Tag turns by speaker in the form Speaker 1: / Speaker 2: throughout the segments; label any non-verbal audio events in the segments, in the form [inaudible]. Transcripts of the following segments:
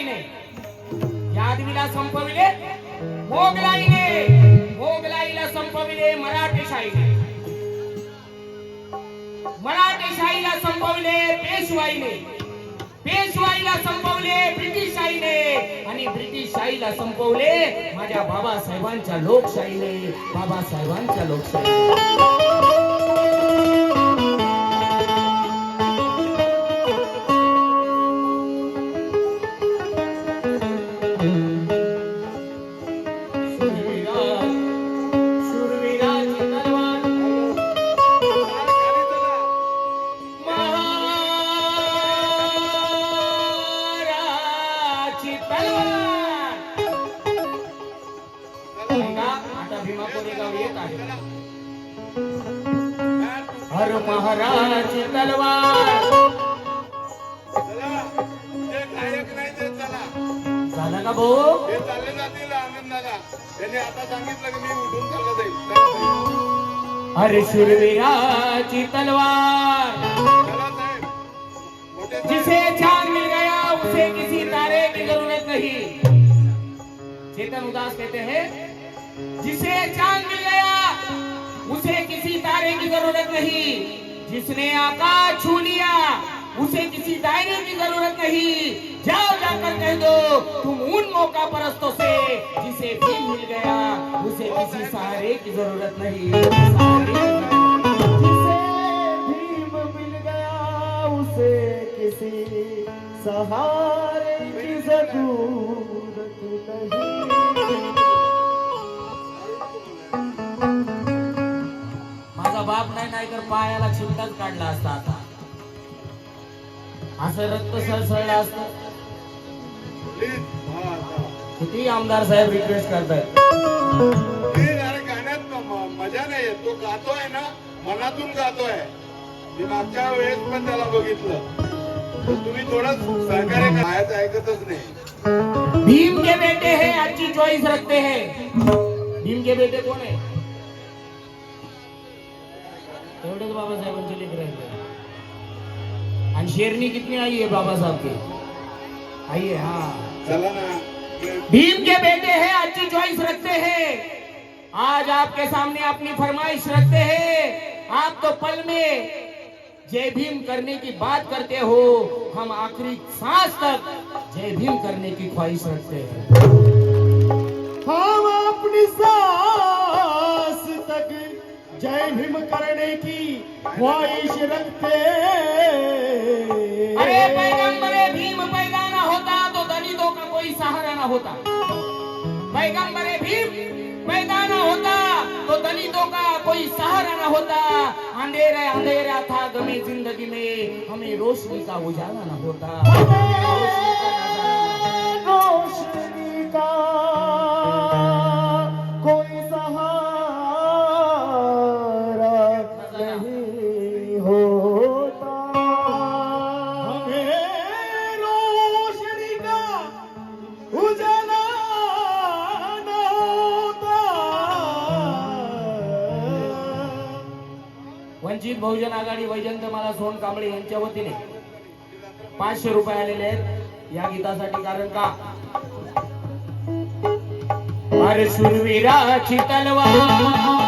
Speaker 1: मोगलाईने यादवीला संपविले मोगलाईने मोगलाईला संपविले मराठेशाहीने मराठेशाहीला संपवले पेशवाईने. पेशवाईला संपवले ब्रिटिशाहीने आणि ब्रिटिशाहीला संपवले माझ्या बाबासाहेबांच्या लोकशाहीने. बाबासाहेबांच्या लोकशाहीने. झालं का भाऊ?
Speaker 2: ते चालले जातील आनंदाला. त्यांनी आता सांगितलं की मी उठून चाललं जाईल.
Speaker 1: हर शूरवीराची तलवार. जिसे चाँद मिल गया उसे किसी तारे की ज़रूरत नहीं. चेतन उदास कहते हैं जिसे चाँद मिल गया उसे किसी तारे की ज़रूरत नहीं. जिसने आकाश छू लिया उसे किसी दायरे की जरूरत नहीं। जाओ जाकर कह दो तुम उन मौका परस्तों से जिसे भी मिल गया उसे किसी सहारे की जरूरत नहीं। सहारे की जरूरत नहीं।
Speaker 3: जिसे भीम मिल गया उसे किसी सहारे की जरूरत नहीं।
Speaker 1: माझा बाप नाही नाही तर पायाला चिमटाच काढला असता असं रक्त सळसळलं असतं. किती आमदार साहेब रिक्वेस्ट करतायत?
Speaker 2: गाण्यात मजा नाही येत. तो गातोय ना मनातून गातोय मी मागच्या वेळेस पण त्याला बघितलं. तुम्ही थोडं सहकार्य करा. बाहेरचं ऐकतच नाही.
Speaker 1: भीम के बेटे हैं अच्छी चॉइस रखते हैं. भीम के बेटे कोण आहे? तेवढेच बाबासाहेबांचे लेकर आहेत शेरनी कितनी आई है बाबा साहब की? आई है हाँ।
Speaker 2: चला ना
Speaker 1: भीम के बेटे हैं अच्छी चॉइस रखते हैं। आज आपके सामने अपनी फरमाइश रखते हैं। आप तो पल में जय भीम करने की बात करते हो हम आखिरी सांस तक जय भीम करने की ख्वाहिश रखते हैं।
Speaker 3: हम अपनी सांस जय भीम करने की ख्वाहिश रखते
Speaker 1: अरे पैगंबरे भीम पैदा ना होता तो दलितों का कोई सहारा ना होता. पैगंबरे भीम पैदा ना होता तो दलितों का कोई सहारा ना होता. अंधेरा अंधेरा था गमे जिंदगी में हमें रोशनी का उजाला ना होता. रोशनी का वंचित बहुजन आघाडी वैजंत मला सोन कांबळे यांच्या वतीने पाचशे रुपये आलेले आहेत या गीतासाठी. कारण का? अरे शूरवीराची तलवार.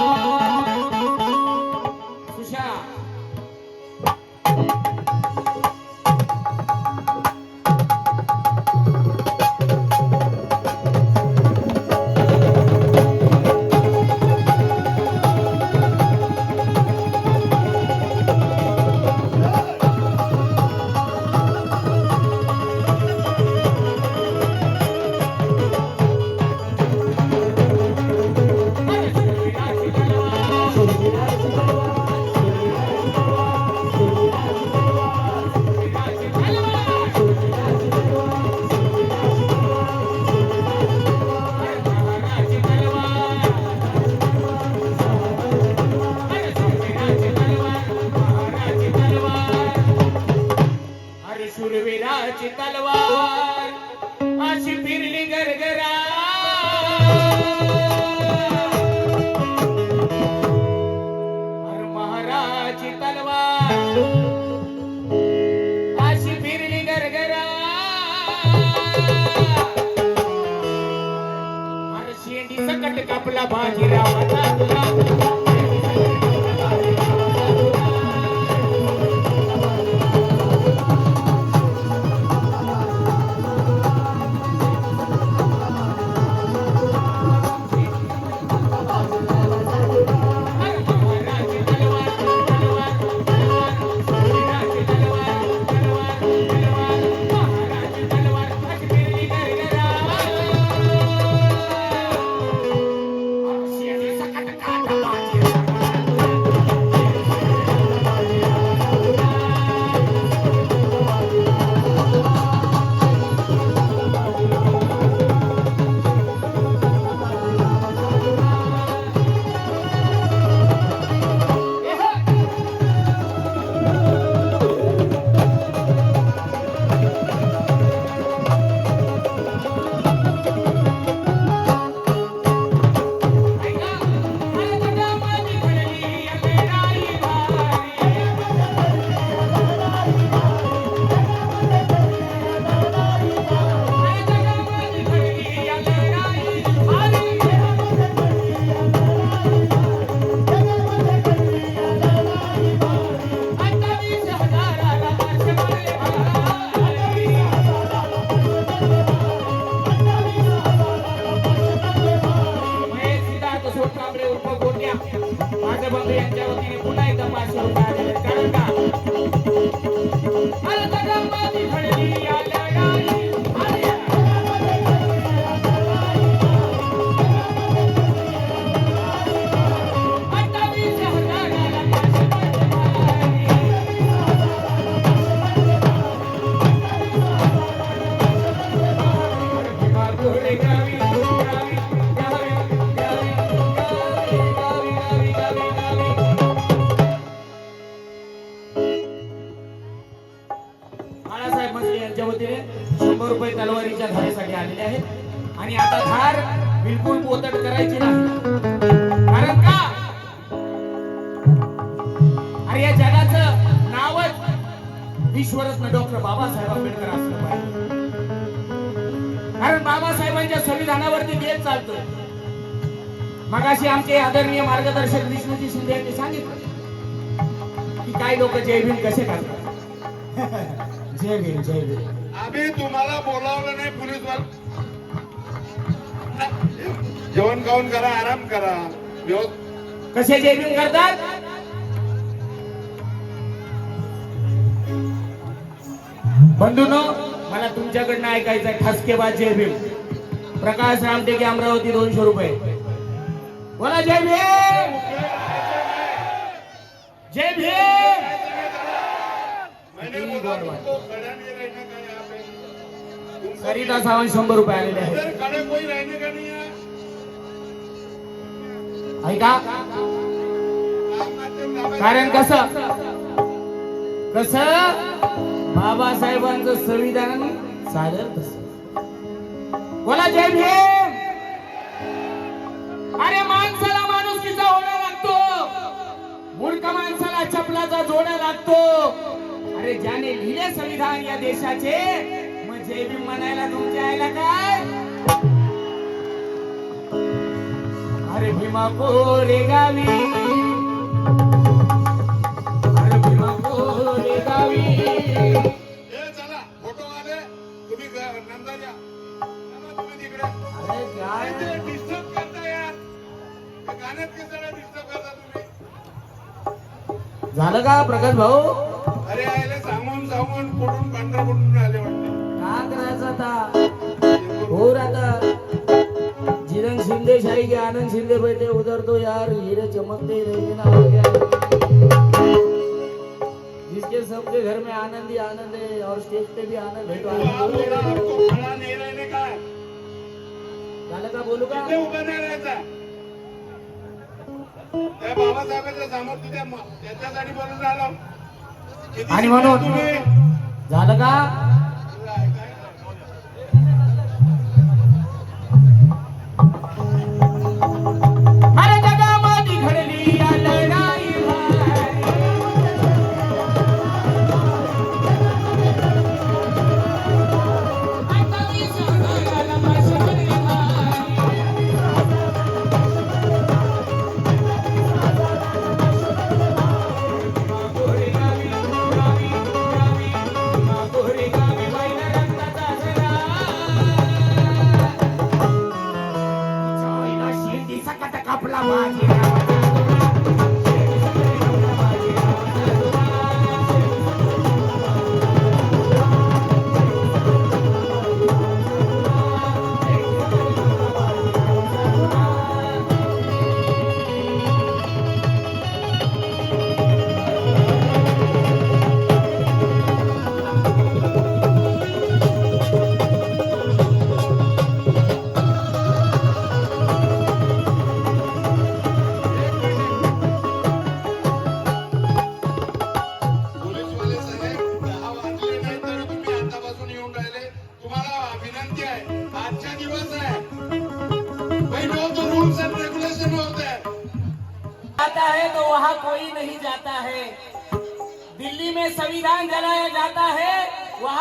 Speaker 1: ಗಿರವನ माझे बंधू यांच्या वतीने पुन्हा एकदा पाचशे रुपये कारण का? रुपये तलवारीच्या धारेसाठी आलेले आहेत. आणि आता धार बिलकुल पोतट करायची नाही. कारण का? अरे या जगाचं नावच विश्वरत्न डॉक्टर बाबासाहेब आंबेडकर असलं पाहिजे. कारण बाबासाहेबांच्या संविधानावरती देश चालतो मगाशी आमचे आदरणीय मार्गदर्शक विष्णूजी शिंदे यांनी सांगितलं की काही लोक जय भीम कसे करतात? [laughs] जय भीम जय भीम.
Speaker 2: आम्ही तुम्हाला बोलावलं नाही पोलीस वाल जेवण खाऊन करा आराम करा.
Speaker 1: कसे भीम करतात? बंधूनो मला तुमच्याकडनं ऐकायचं आहे ठसकेबाज जय भीम. प्रकाश रामटेके अमरावती दोनशे रुपये. बोला जय भीम! जय भीम! सरिता सावंत शंभर रुपये आलेले आहेत.
Speaker 2: इधर खड़े कोई रहने का नहीं है।
Speaker 1: ऐका. कारण कसं? कसं? बाबासाहेबांचं संविधान साधं तसं. बोला जय भीम. अरे माणसाला माणुसकीचा ओढा लागतो. मूर्ख माणसाला चपलाचा जोडा लागतो. अरे ज्याने लिहिले संविधान या देशाचे म्हणायला तुमच्या काय? अरे भीमा कोरे गावी. अरे भीमा कोरे गावी.
Speaker 2: ए चला फोटो आले. तुम्ही ग- नंतर या चला तुम्ही तिकडे.
Speaker 1: अरे काय?
Speaker 2: डिस्टर्ब करता यार. गाण्यात कशाला डिस्टर्ब करता तुम्ही.
Speaker 1: झालं का प्रकाश भाऊ?
Speaker 2: अरे आयले सांगून सांगून कुठून पांढरा कुठून आले वाटते.
Speaker 1: काय करायचं आता हो आता जिरण शिंदे शाही के आनंद शिंदे बैठे उधर तो यार. हीरे चमकते ही रहेंगे ना जिसके सबके घर में आनंद ही आनंद है और स्टेज पे भी आनंद है तो आनंद झालं का। बोलू का?
Speaker 2: उभं नाही राहायचा
Speaker 1: आणि म्हणून झालं का?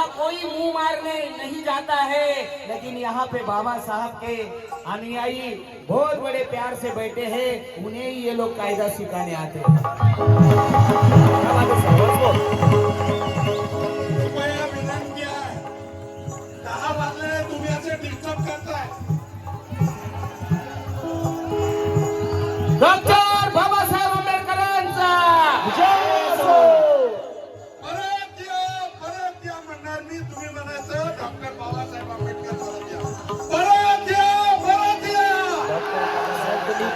Speaker 1: वहाँ कोई मुँह मारने नहीं जाता है। लेकिन यहाँ पे बाबा साहब के अनुयायी बहुत बड़े प्यार से बैठे हैं। उन्हें ही ये लोग कायदा सिखाने आते हैं।
Speaker 2: तुम्ही म्हणायचं डॉक्टर बाबासाहेब आंबेडकर परत या परत या.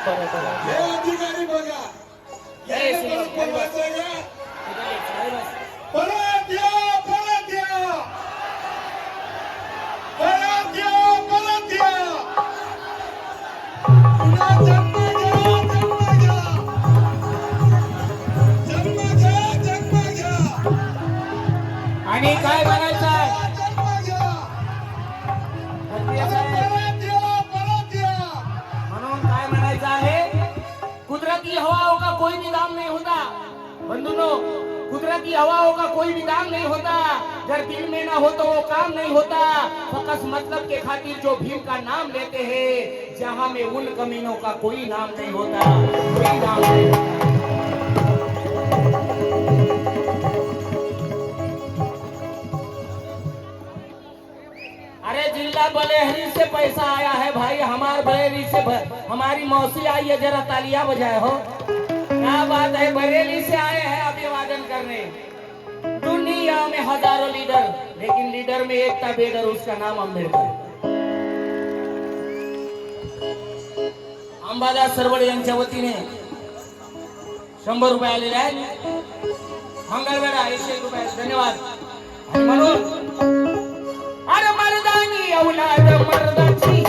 Speaker 2: परत या
Speaker 1: जब दिल में ना हो तो वो काम नहीं होता। फकस मतलब के खातिर जो भीम का नाम लेते हैं, जहाँ में उन कमीनों का कोई नाम नहीं होता। कोई नाम नहीं होता। अरे जिला बलेहरी से पैसा आया है भाई, हमारे बलेहरी से हमारी मौसी आई है, जरा तालियाँ बजाए हो। क्या बात है, बरेली से आए हैं अभिवादन करने। दुनिया में हजारों लीडर लेकिन लीडर में एक था बेडर उसका नाम अम्बेडकर अंबादास सरवडे यांच्या वतीने शंभर रुपये आलेले आहेत. मंगळवेढा एकशे रुपये. धन्यवाद. म्हणून अरे मर्दानी औलाद मर्दाची.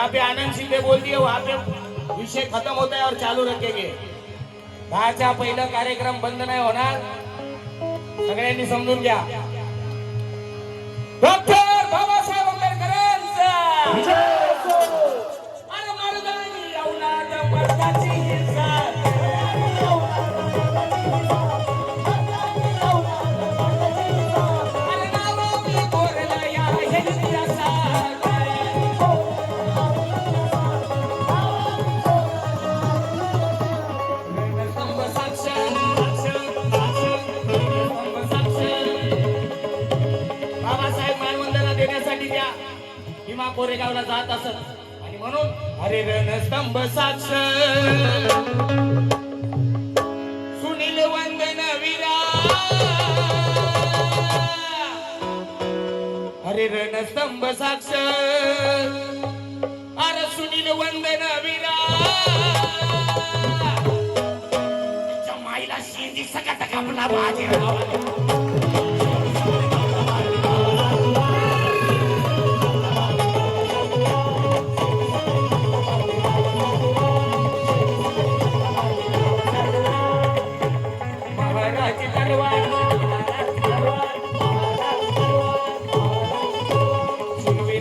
Speaker 1: जहाँ पे आनंद शिंदे बोल दिए वहाँ पे विषय खत्म होता है और चालू रखेंगे। दहाचा पहिला कार्यक्रम बंद नाही होणार। सगळ्यांनी समजून घ्या। डॉक्टर बाबासाहेब आंबेडकरांचा! जात असत. आणि म्हणून अरे रणस्तंभ साक्ष. सुनील वंदन विरा. अरे रणस्तंभ साक्ष. अरे सुनील वंदन विरा. माईला शेंदी सगळ्यात कापला